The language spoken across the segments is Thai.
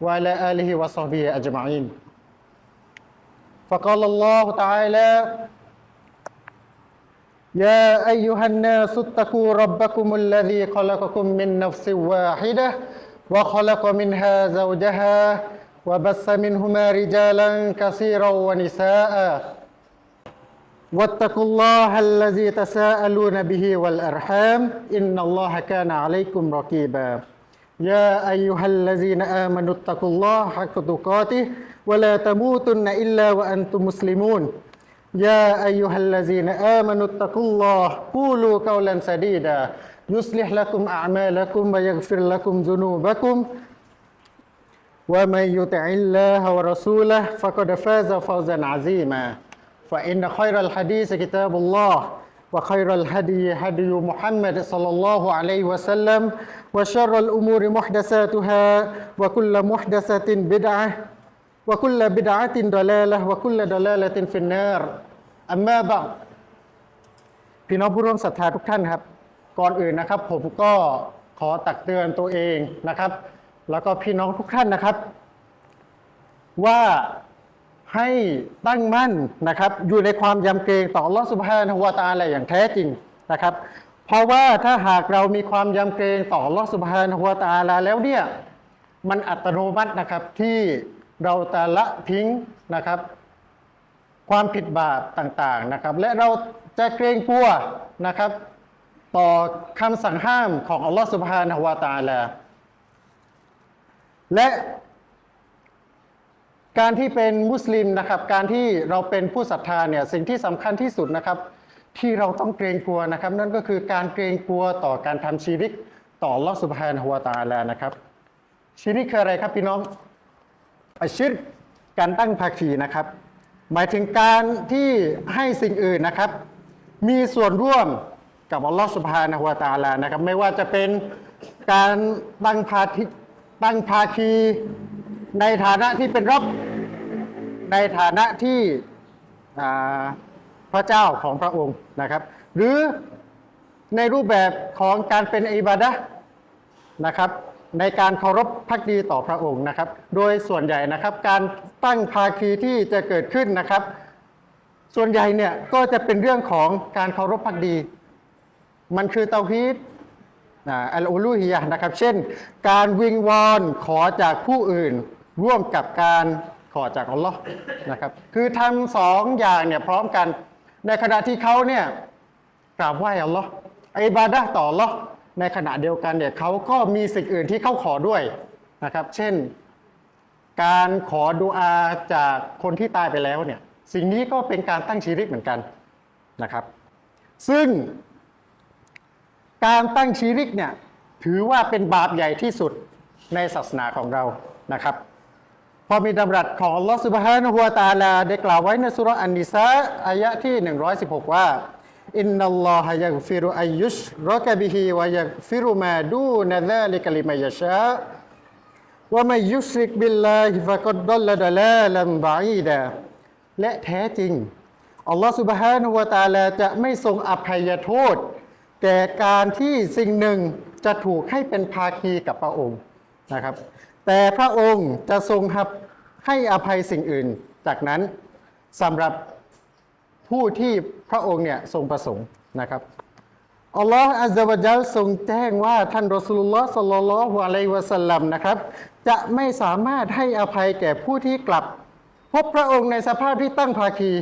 وعلى آله وصحبه أجمعين. فقال الله تعالى يا أيها الناس اتقوا ربكم الذي خلقكم من نفس واحدة وخلق منها زوجها وبث منهما رجالا كثيرا ونساء. واتقوا الله الذي تساءلون به والأرحام إن الله كان عليكم رقيبا. يا أيها الذين آمنوا اتقوا الله حق تقاته ولا تموتن إلا وأنتم مسلمون يا أيها الذين آمنوا اتقوا الله قولوا قولا سديدا يصلح لكم أعمالكم ويغفر لكم ذنوبكم ومن يطع الله ورسوله فقد فاز فوزا عظيما فإن خير الحديث كتاب الله وخير الهدي هدي محمد صلى الله عليه وسلم وشر الأمور محدثاتها وكل محدثة بدعة وكل بدعة ضلالة وكل ضلالة في النار أما بعد พี่น้องผู้ร่วมศรัทธาทุกท่านครับ ก่อนอื่นนะครับ ผมก็ขอตักเตือนตัวเองนะครับ แล้วก็พี่น้องทุกท่านนะครับ ว่า ให้ตั้งมั่นนะครับ อยู่ในความยำเกรงต่อลอสุบฮานะวตะอาลาอย่างแท้จริงนะครับ เพราะว่าถ้าหากเรามีความยำเกรงต่อลอสุบฮานะวตาลาแล้วเนี่ยมันอัตโนมัตินะครับที่เราจะละทิ้งนะครับ ความผิดบาปต่างๆนะครับ และเราจะเกรงกลัวนะครับ ต่อคำสั่งห้ามของอัลลอฮฺสุบฮานะฮวะตาลาและ การที่เป็นมุสลิมนะครับ การที่เราเป็นผู้ศรัทธาเนี่ยสิ่งที่สำคัญที่สุดนะครับ ที่เราต้องเกรงกลัวนะครับ นั่นก็คือการเกรงกลัวต่อการทำชีริกต่อลอสุบฮานะฮูวตะอาลานะครับชีริกคืออะไรครับพี่น้องอาชิรการตั้งภาคีนะครับ หมายถึงการที่ให้สิ่งอื่นนะครับ มีส่วนร่วมกับอัลลอฮฺสุบฮานะฮูวตาลานะครับ ไม่ว่าจะเป็นการตั้งภาคีตั้งภาคีในฐานะที่เป็นรบ ในฐานะที่พระเจ้าของพระองค์นะครับ หรือในรูปแบบของการเป็นอิบาดะนะครับในการเคารพพักดีต่อพระองค์นะครับ โดยส่วนใหญ่นะครับ การตั้งภาคีที่จะเกิดขึ้นนะครับ ส่วนใหญ่เนี่ยก็จะเป็นเรื่องของการเคารพพักดี มันคือเตาฮีดอัลอูลูฮียะนะครับ เช่น การวิงวอนขอจากผู้อื่นร่วมกับการ ขอจากอัลลอฮ์นะครับ คือทำสองอย่างเนี่ยพร้อมกัน ในขณะที่เขาเนี่ยกราบไหว้อัลลอฮ์อิบาดะต่ออัลลอฮ์ในขณะเดียวกันเนี่ยเขาก็มีสิ่งอื่นที่เขาขอด้วยนะครับ เช่น การขอดุอาจากคนที่ตายไปแล้วเนี่ย สิ่งนี้ก็เป็นการตั้งชีริกเหมือนกันนะครับ ซึ่งการตั้งชีริกเนี่ยถือว่าเป็นบาปใหญ่ที่สุดในศาสนาของเรานะครับ พอมีดำรัสของอัลลอฮฺสุบฮานะฮูวตาลา ได้กล่าวไว้ในสุรอันนิสาอายะที่ 116 ว่าอินนัลลอฮะยักฟิรุอายุชรกบิฮิวะยักฟิรุมาดูนะซาลิกลิมายะชาว่าไม่ยุชริกบิลลาฮิฟะกดดัลละดลาลัมบะอีดาและแท้จริง อัลลอฮฺสุบฮานะฮูวะตาลา จะไม่ทรงอภัยโทษ แก่การที่สิ่งหนึ่งจะถูกให้เป็นภาคีกับพระองค์นะครับแต่พระองค์จะทรง ให้อภัยสิ่งอื่น จากนั้นสำหรับผู้ที่พระองค์เนี่ยทรงประสงค์นะครับอัลลอฮ์อัลลอฮฺจัลทรงแจ้งว่าท่านรอสูลุลลอฮ์สัลลัลลอฮุอะลัยวะสัลลัมนะครับ จะไม่สามารถให้อภัยแก่ผู้ที่กลับ พบพระองค์ในสภาพที่ตั้งภาคี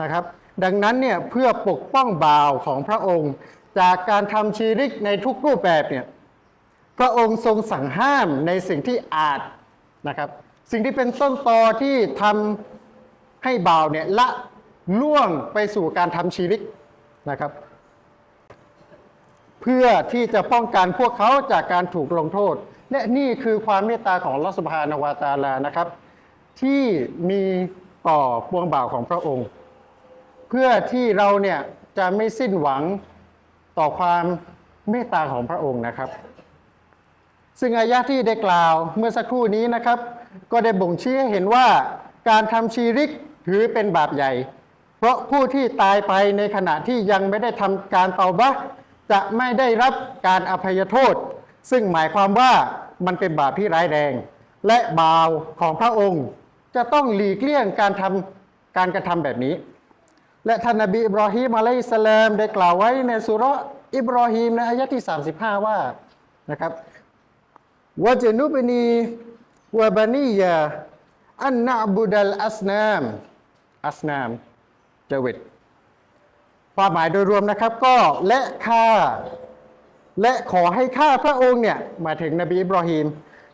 นะครับ ดังนั้นเนี่ยเพื่อปกป้องบ่าวของพระองค์ จากการทำชีริกในทุกรูปแบบเนี่ยพระองค์ทรงสั่งห้ามในสิ่งที่อาจนะครับ สิ่งที่เป็นต้นตอที่ทำให้บ่าวเนี่ยละล่วงไปสู่การทำชีริกนะครับ เพื่อที่จะป้องกันพวกเขาจากการถูกลงโทษ และนี่คือความเมตตาของอัลอสบานาวาตาลานะครับ ที่มีต่อปวงบ่าวของพระองค์ เพื่อที่เราเนี่ยจะไม่สิ้นหวังต่อความเมตตาของพระองค์นะครับ ซึ่งอายะที่ได้กล่าวเมื่อสักครู่นี้นะครับ ก็ได้บ่งชี้ให้เห็นว่าการทำชีริกถือเป็นบาปใหญ่ เพราะผู้ที่ตายไปในขณะที่ยังไม่ได้ทำการเตาบะจะไม่ได้รับการอภัยโทษ ซึ่งหมายความว่ามันเป็นบาปที่ร้ายแรง และบาวของพระองค์ จะต้องหลีกเลี่ยงการทำการกระทำแบบนี้ และท่านนบีอิบราฮิมอะลัยสลามได้กล่าวไว้ในสุรอิบราฮิมในอายะที่ 35 ว่านะครับวะจนุบนี วะบานียาอันนะบุดัลอัสนามอัสนามเจวิตความหมายโดยรวมนะครับก็และข้าและขอให้ข้าพระองค์เนี่ยหมายถึงนบีอิบราฮิม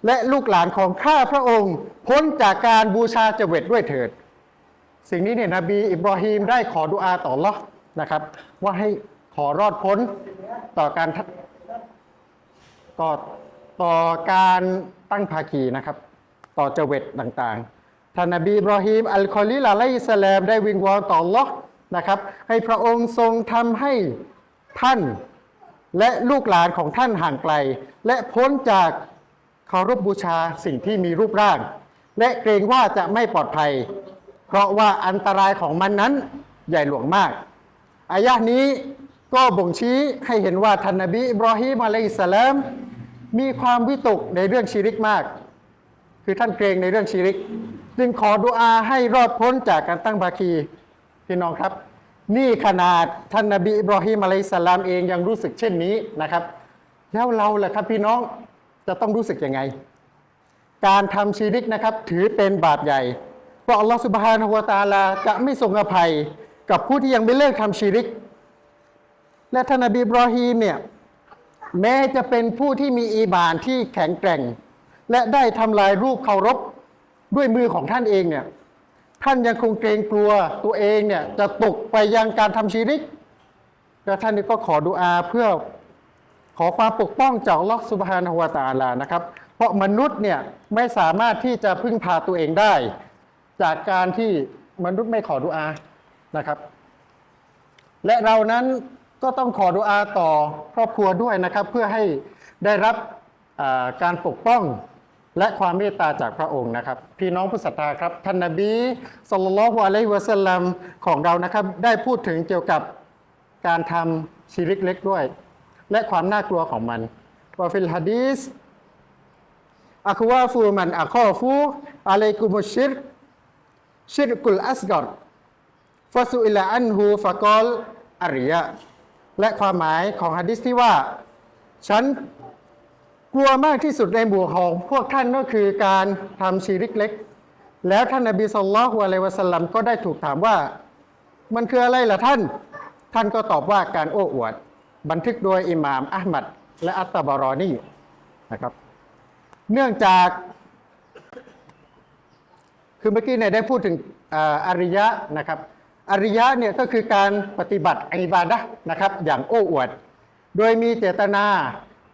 และลูกหลานของข้าพระองค์ พ้นจากการบูชาเจวิตด้วยเถิด สิ่งนี้เนี่ยนบีอิบราฮิมได้ขอดุอาต่ออัลลอนะครับ ว่าให้ขอรอดพ้นต่อการต่อต่อการตั้งภาคีนะครับ ต่อเจเวตต่างๆ ท่านนบีบราฮิมอัลคอลิลอะลัยฮิสลามได้วิงวอนต่อลอนะครับ ให้พระองค์ทรงทำให้ท่านและลูกหลานของท่านห่างไกล และพ้นจากเคารพบูชาสิ่งที่มีรูปร่าง และเกรงว่าจะไม่ปลอดภัย เพราะว่าอันตรายของมันนั้นใหญ่หลวงมาก อายะนี้ก็บ่งชี้ให้เห็นว่าท่านนบีอิบราฮิมอะลัยฮิสสลามมีความวิตกในเรื่องชีริกมาก คือท่านเกรงในเรื่องชีริก จึงขอดุอาให้รอดพ้นจากการตั้งภาคีพี่น้องครับ นี่ขนาดท่านนบีอิบราฮิมอะลัยสลามเองยังรู้สึกเช่นนี้นะครับ แล้วเราล่ะครับพี่น้องจะต้องรู้สึกยังไง การทำชีริกนะครับ ถือเป็นบาปใหญ่ เพราะอัลลอฮฺสุบฮานะฮูวตาลาจะไม่ทรงอภัยกับผู้ที่ยังไม่เลิกทำชีริก และท่านนบีอิบราฮิมเนี่ยแม้จะเป็นผู้ที่มีอีบานที่แข็งแกร่ง และได้ทำลายรูปเคารพด้วยมือของท่านเองเนี่ยท่านยังคงเกรงกลัวตัวเองเนี่ยจะตกไปยังการทำชีริก และท่านนี่ก็ขอดุอาเพื่อขอความปกป้องจากลอฮฺสุบฮานะฮูวตาลานะครับ เพราะมนุษย์เนี่ยไม่สามารถที่จะพึ่งพาตัวเองได้ จากการที่มนุษย์ไม่ขอดุอานะครับ และเรานั้นก็ต้องขอดุอาต่อครอบครัวด้วยนะครับ เพื่อให้ได้รับการปกป้อง และความเมตตาจากพระองค์นะครับ พี่น้องผู้ศรัทธาครับท่านนบีสุลต่านละฮ์อะลัยฮิวะสัลลัมของเรานะครับ ได้พูดถึงเกี่ยวกับการทำชีริกเล็กด้วย และความน่ากลัวของมันว่าฟิลฮะดีสอัควาฟูมันอัคอฟูอะลัยกุมุชิรชิรกุลอัสกอรฟาสุอิลาอันฮูฟะกอลอาริยะและความหมายของฮะดิษที่ว่า ฉัน กลัวมากที่สุดในหมู่ของพวกท่านก็คือการทำชีริกเล็ก แล้วท่านนบีสุลต่านละฮ์อะลัยวะสลัมก็ได้ถูกถามว่า มันคืออะไรล่ะท่าน ท่านก็ตอบว่าการโอ้อวด บันทึกโดยอิหม่ามอัลมัดและอัตตบารอนี่นะครับ เนื่องจาก คือเมื่อกี้เนี่ยได้พูดถึงอาริยะนะครับอริยะเนี่ยก็คือการปฏิบัติอิบาดะนะครับ อย่างโอ้อวด โดยมีเจตนา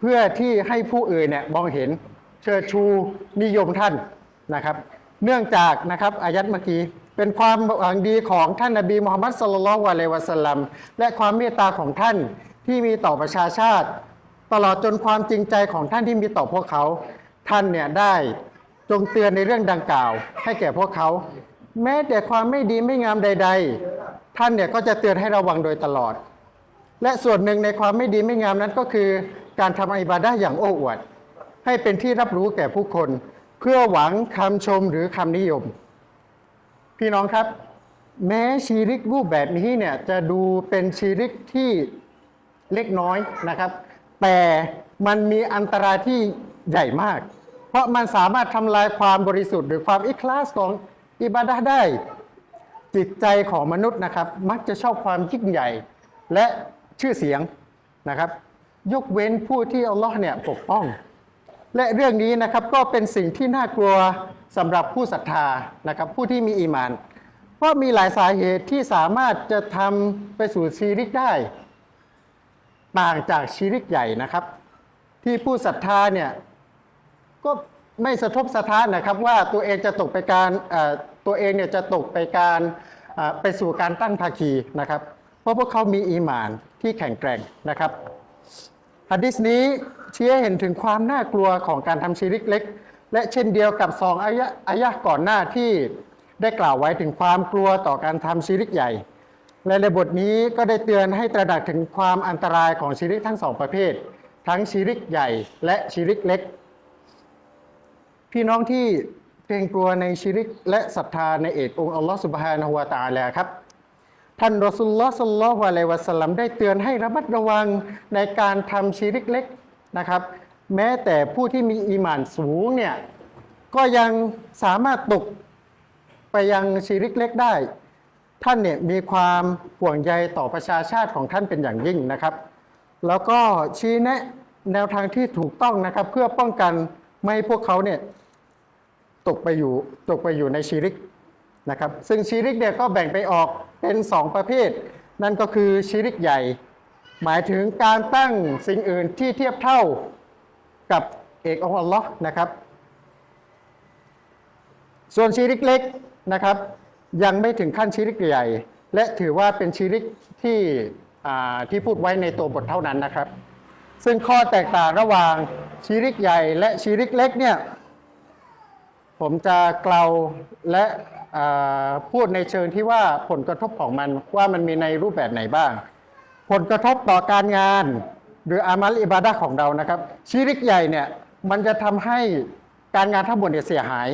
พื่อที่ให้ผู้อื่นเนี่ยมองเห็นเชิดชูนิยมท่านนะครับ เนื่องจากนะครับอายัดเมื่อกี้เป็นความหวังดีของท่านนบีมุฮัมมัดสุลลัลลอฮุอะลัยฮิวะสลลัมและความเมตตาของท่านที่มีต่อประชาชาติ ตลอดจนความจริงใจของท่านที่มีต่อพวกเขา ท่านเนี่ยได้จงเตือนในเรื่องดังกล่าว ให้แก่พวกเขา แม้แต่ความไม่ดีไม่งามใด ๆ ท่านเนี่ยก็จะเตือนให้ระวังโดยตลอด และส่วนหนึ่งในความไม่ดีไม่งามนั้นก็คือ การทำอิบาดะอย่างโอ้อวด ให้เป็นที่รับรู้แก่ผู้คน เพื่อหวังคำชมหรือคำนิยม พี่น้องครับ แม้ชีริกรูปแบบนี้เนี่ยจะดูเป็นชีริกที่เล็กน้อยนะครับ แต่มันมีอันตรายที่ใหญ่มาก เพราะมันสามารถทำลายความบริสุทธิ์หรือความอิคลาสของอิบาดะได้ จิตใจของมนุษย์นะครับ มักจะชอบความยิ่งใหญ่ และชื่อเสียงนะครับ ยกเว้นผู้ที่อัลลอฮ์เนี่ยปกป้อง และเรื่องนี้นะครับก็เป็นสิ่งที่น่ากลัวสำหรับผู้ศรัทธานะครับผู้ที่มีอีมาน เพราะมีหลายสาเหตุที่สามารถจะทำไปสู่ชีริกได้ ต่างจากชีริกใหญ่นะครับ ที่ผู้ศรัทธาเนี่ยก็ไม่สะทบสะท้านนะครับว่าตัวเองจะตกไปการตัวเองเนี่ยจะตกไปการไปสู่การตั้งภาคีนะครับ เพราะพวกเขามีอีมานที่แข็งแกร่งนะครับะดิษนี้ชี้ให้เห็นถึงความน่ากลัวของการทำชีริกเล็ก และเช่นเดียวกับสองอายะอายะก่อนหน้าที่ได้กล่าวไว้ถึงความกลัวต่อการทำชีริกใหญ่ และในบทนี้ก็ได้เตือนให้ตระหนักถึงความอันตรายของชีริกทั้งสองประเภท ทั้งชีริกใหญ่และชีริกเล็ก พี่น้องที่เกรงกลัวในชีริกและศรัทธาในเอกองค์อัลลอฮฺสุบฮานะฮูวาตะอาลาครับ ท่านรอสุลลอฮ์สัลลัลลอฮุอะลัยวะสัลลัมได้เตือนให้ระมัดระวังในการทำชีริกเล็กนะครับ แม้แต่ผู้ที่มีอีหมานสูงเนี่ยก็ยังสามารถตกไปยังชีริกเล็กได้ ท่านเนี่ยมีความห่วงใยต่อประชาชาติของท่านเป็นอย่างยิ่งนะครับ แล้วก็ชี้แนะแนวทางที่ถูกต้องนะครับ เพื่อป้องกันไม่ให้พวกเขาเนี่ยตกไปอยู่ตกไปอยู่ในชีริก นะครับซึ่งชีริกเนี่ยก็แบ่งไปออกเป็นสองประเภท นั่นก็คือชีริกใหญ่ หมายถึงการตั้งสิ่งอื่นที่เทียบเท่ากับเอกองค์อัลลอฮ์นะครับ ส่วนชีริกเล็กนะครับ ยังไม่ถึงขั้นชีริกใหญ่ และถือว่าเป็นชีริกที่ที่พูดไว้ในตัวบทเท่านั้นนะครับ ซึ่งข้อแตกต่างระหว่างชีริกใหญ่ และชีริกเล็กเนี่ยผมจะกล่าวและ พูดในเชิงที่ว่าผลกระทบของมันว่ามันมีในรูปแบบไหนบ้าง ผลกระทบต่อการงาน หรืออามัลอิบาดะของเรานะครับชีริกใหญ่เนี่ยมันจะทำให้การงานทั้งหมดเนี่ยเสียหาย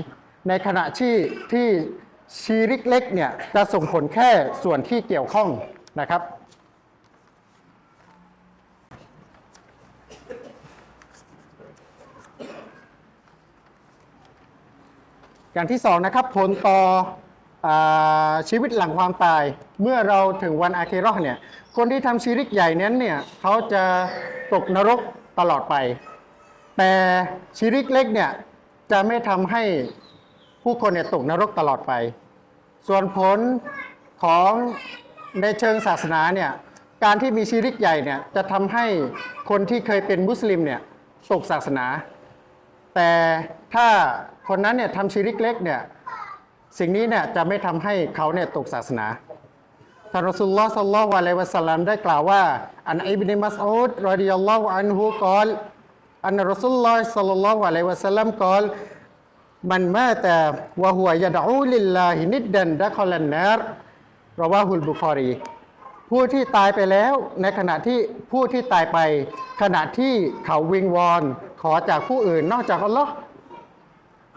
ในขณะที่ที่ชีริกเล็กเนี่ยจะส่งผลแค่ส่วนที่เกี่ยวข้องนะครับ อย่างที่สองนะครับผลต่ออชีวิตหลังความตาย เมื่อเราถึงวันอาเคราะห์เนี่ยคนที่ทำชีริกใหญ่นั้นเนี่ยเขาจะตกนรกตลอดไป แต่ชีริกเล็กเนี่ยจะไม่ทำให้ผู้คนเนี่ยตกนรกตลอดไป ส่วนผลของในเชิงศาสนาเนี่ยการที่มีชีริกใหญ่เนี่ยจะทำให้คนที่เคยเป็นมุสลิมเนี่ยตกศาสนา แต่ถ้าคนนั้นเนี่ยทำชีริกเล็กเนี่ยสิ่งนี้เนี่ยจะไม่ทำให้เขาเนี่ยตกศาสนาท่านรอสุลลอฮ์สัลลัลลอฮุอะลัยวะสัลลัมได้กล่าวว่า อันอิบนิมัสอูดรอดิยัลลอฮุอันฮุกอลอันรอสุลลอฮ์สัลลัลลอฮุอะลัยวะสัลลัมกอลมันมาแต่วะฮุวยะดอูลิลลาฮินิดดันดะคอลันนารรอวาฮุลบุคอรี ผู้ที่ตายไปแล้วในขณะที่ผู้ที่ตายไป ขณะที่เขาวิงวอน ขอจากผู้อื่นนอกจากอัลลอฮ์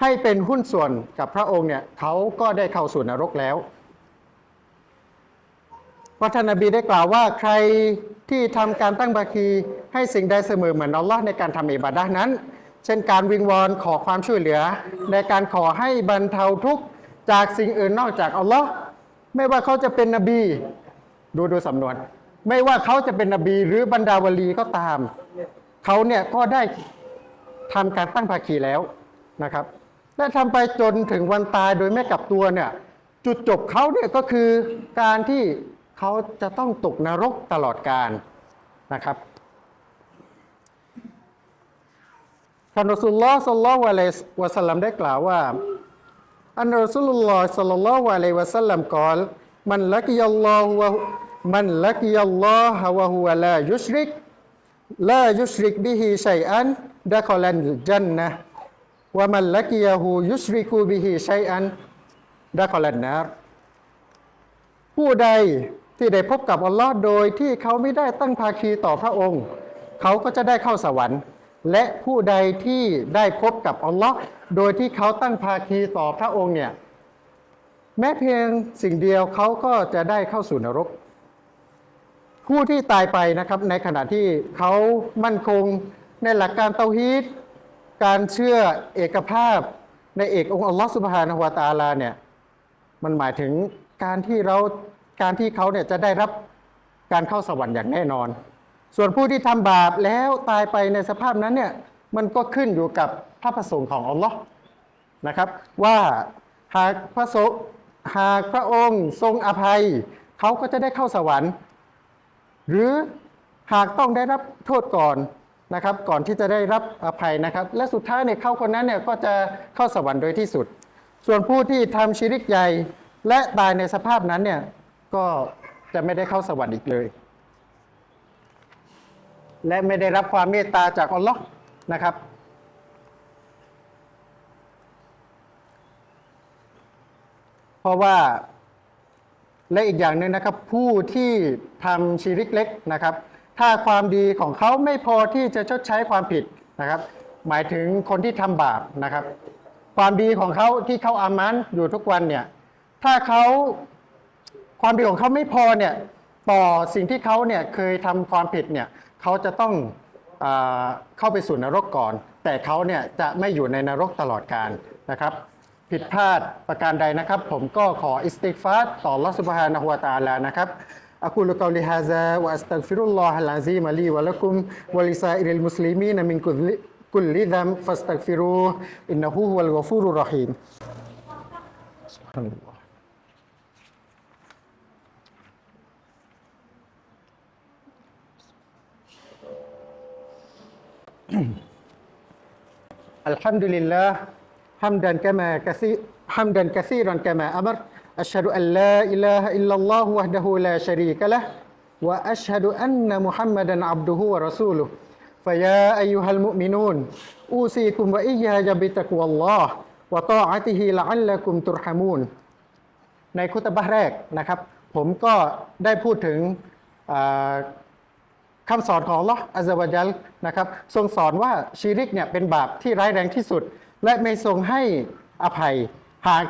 ให้เป็นหุ้นส่วนกับพระองค์เนี่ยเขาก็ได้เข้าสู่นรกแล้วพระท่านนบีได้กล่าวว่าใครที่ทำการตั้งบาคีให้สิ่งใดเสมอเหมือนอัลลอฮ์ในการทำอิบาดะนั้น เช่นการวิงวอนขอความช่วยเหลือ ในการขอให้บรรเทาทุกข์จากสิ่งอื่นนอกจากอัลลอฮ์ไม่ว่าเขาจะเป็นนบี ดูดูสำนวน ไม่ว่าเขาจะเป็นนบีหรือบรรดาวลีก็ตาม เขาเนี่ยก็ได้ ทำการตั้งภาคีแล้วนะครับและทำไปจนถึงวันตายโดยไม่กลับตัวเนี่ยจุดจบเขาเนี่ยก็คือการที่เขาจะต้องตกนรกตลอดกาลนะครับท่านรอสุลลอฮ์สัลลัลลอฮุอะลัยฮิวะสัลลัมได้กล่าวว่า อันรอสุลลอฮ์สัลลัลลอฮุอะลัยฮิวะสัลลัมกล่าวมันลักยัลลอฮุวะมันลักยัลลอฮะวะฮุวะลายุชริก ลายุชริกบิฮิชัยอันดะคอลันจันนะวะมันลักยะฮูยุชริกูบิฮิชัยอันดะคอลันนารผู้ใดที่ได้พบกับอัลลอฮ์โดยที่เขาไม่ได้ตั้งภาคีต่อพระองค์ เขาก็จะได้เข้าสวรรค์ และผู้ใดที่ได้พบกับอัลลอฮ์โดยที่เขาตั้งภาคีต่อพระองค์เนี่ยแม้เพียงสิ่งเดียวเขาก็จะได้เข้าสู่นรก ผู้ที่ตายไปนะครับในขณะที่เขามั่นคงในหลักการเตาฮีดการเชื่อเอกภาพในเอกองค์อัลลอฮฺสุบฮานะฮวตาลาเนี่ยมันหมายถึงการที่เราการที่เขาเนี่ยจะได้รับการเข้าสวรรค์อย่างแน่นอน ส่วนผู้ที่ทำบาปแล้วตายไปในสภาพนั้นเนี่ยมันก็ขึ้นอยู่กับพระประสงค์ของอัลลอฮ์นะครับ ว่าหากพระสงหากพระองค์ทรงอภัย เขาก็จะได้เข้าสวรรค์ หรือหากต้องได้รับโทษก่อนนะครับก่อนที่จะได้รับอภัยนะครับ และสุดท้ายเนี่ยเขาคนนั้นเนี่ยก็จะเข้าสวรรค์โดยที่สุด ส่วนผู้ที่ทำชิริกใหญ่และตายในสภาพนั้นเนี่ยก็จะไม่ได้เข้าสวรรค์อีกเลย และไม่ได้รับความเมตตาจากอัลลอฮ์นะครับ เพราะว่า และอีกอย่างหนึ่งนะครับผู้ที่ทำชีริกเล็กนะครับ ถ้าความดีของเขาไม่พอที่จะชดใช้ความผิดนะครับ หมายถึงคนที่ทำบาปนะครับ ความดีของเขาที่เขาอามันอยู่ทุกวันเนี่ยถ้าเขาความดีของเขาไม่พอเนี่ยต่อสิ่งที่เขาเนี่ยเคยทำความผิดเนี่ยเขาจะต้องอเข้าไปสู่นรกก่อน แต่เขาเนี่ยจะไม่อยู่ในนรกตลอดกาลนะครับ ผิดพลาดประการใดนะครับ ผมก็ขออิสติกฟาร์ต่อลอสุบฮานะฮุวาตาลานะครับอักูลุกอลิฮาซาวะอัสตัฆฟิรุลลอฮะลอาซีมะลีวะละกุมวะลิซาอิริลมุสลิมีนมินกุลิกุลลิซัมฟัสตัฆฟิรูอินนะฮูฮุวัลกอฟูรุรเราะฮีมซุบฮานัลลอฮ์ الحمد لله hamdan kama kasi hamdan kasiran kama amar asyhadu an la ilaha illallah wahdahu la syarika lah wa asyhadu anna فيا أيها المؤمنون أوصيكم وإياي بتقوى الله وطاعته لعلكم ترحمون ในคุตบะแรกนะครับ ผมก็ได้พูดถึงคำสอนของลออัลลอฮฺอัลลนะครับ ทรงสอนว่าชีริกเนี่ยเป็นบาปที่ร้ายแรงที่สุด และไม่ทรงให้อภัย หาก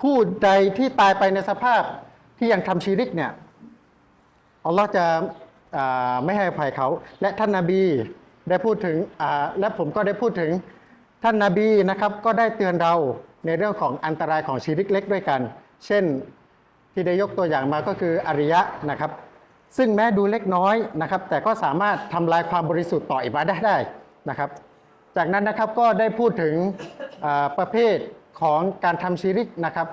ผู้ใดที่ตายไปในสภาพที่ยังทำชีริกเนี่ยอัลลอฮ์จะไม่ให้อภัยเขา และท่านนาบีได้พูดถึงและผมก็ได้พูดถึงท่านนาบีนะครับก็ได้เตือนเราในเรื่องของอันตรายของชีริกเล็กด้วยกัน เช่นที่ได้ยกตัวอย่างมาก็คืออริยะนะครับ ซึ่งแม้ดูเล็กน้อยนะครับ แต่ก็สามารถทำลายความบริสุทธิ์ต่ออิบาดะห์ได้นะครับ จากนั้นนะครับก็ได้พูดถึงประเภทของการทำชีริกนะครับ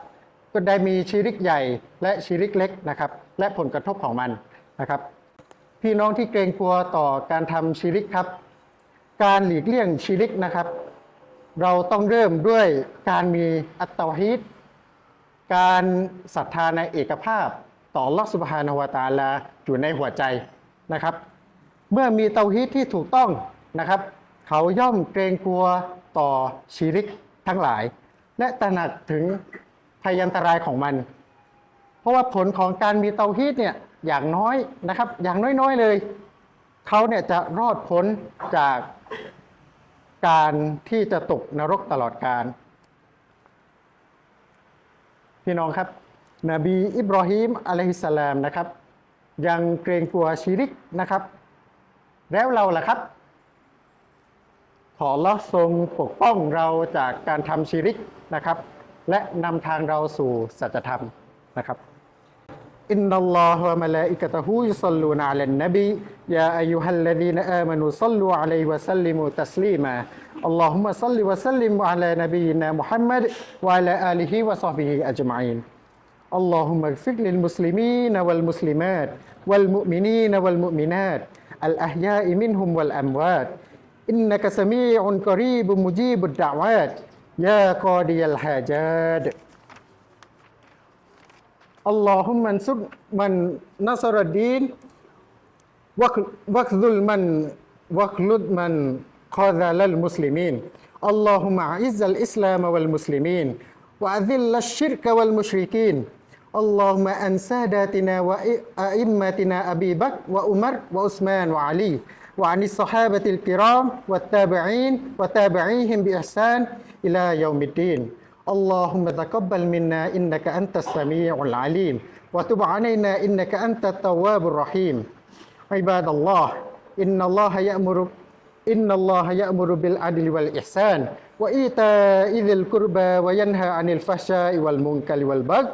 ก็ได้มีชีริกใหญ่และชีริกเล็กนะครับ และผลกระทบของมันนะครับ พี่น้องที่เกรงกลัวต่อการทำชีริกครับ การหลีกเลี่ยงชีริกนะครับ เราต้องเริ่มด้วยการมีอัตตวฮีดการศรัทธาในเอกภาพต่อลอสุบฮานวตาลาอยู่ในหัวใจนะครับ เมื่อมีเตาฮีดที่ถูกต้องนะครับ เขาย่อมเกรงกลัวต่อชีริกทั้งหลาย และตระหนักถึงพยันตรายของมัน เพราะว่าผลของการมีเตาฮีดเนี่ยอย่างน้อยนะครับ อย่างน้อยๆเลย เขาเนี่ยจะรอดพ้นจากการที่จะตกนรกตลอดกาลพี่น้องครับ นบีอิบรอฮีมอะลัยฮิสสลามนะครับ ยังเกรงกลัวชีริกนะครับ แล้วเราล่ะครับ อละทรงปกป้องเราจากการทำชีริกนะครับ และนำทางเราสู่สัจธรรมนะครับ อินนัลลอฮฺวะมะลาอิกะตะฮูยุศ็อลลูนอะลันนบียาอัยยูฮัลลซีนอามานูศ็อลลูอะลัยฮิวะซัลลิมูตัสลีมาอัลลอฮุมะศ็อลลิวะซัลลิมอะลานบีนามุฮัมมัดวะอะลาอาลิฮิวะศอฮบิฮิอัจมะอีน اللهم اغفر للمسلمين والمسلمات والمؤمنين والمؤمنات الأحياء منهم والأموات إنك سميع قريب مجيب الدعوات. يا قاضي الحاجات. اللهم انصر من نصر الدين واخذل من واخلد من خذل المسلمين. اللهم أعز الإسلام والمسلمين وأذل الشرك والمشركين. اللهم أن ساداتنا وأئمتنا أبي بكر وعمر وعثمان وعلي. وعن الصحابة الكرام والتابعين وتابعيهم بإحسان إلى يوم الدين. اللهم تقبل منا إنك أنت السميع العليم وتب علينا إنك أنت التواب الرحيم. عباد الله إن الله يأمر إن الله يأمر بالعدل والإحسان وإيتاء ذي القربى وينهى عن الفحشاء والمنكر والبغي.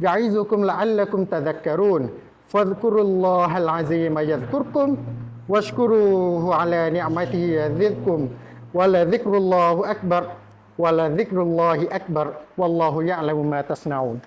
يعظكم لعلكم تذكرون. فاذكروا الله العظيم يذكركم. واشكروه على نعمته يزدكم ولذكر الله أكبر ولذكر الله أكبر والله يعلم ما تصنعون.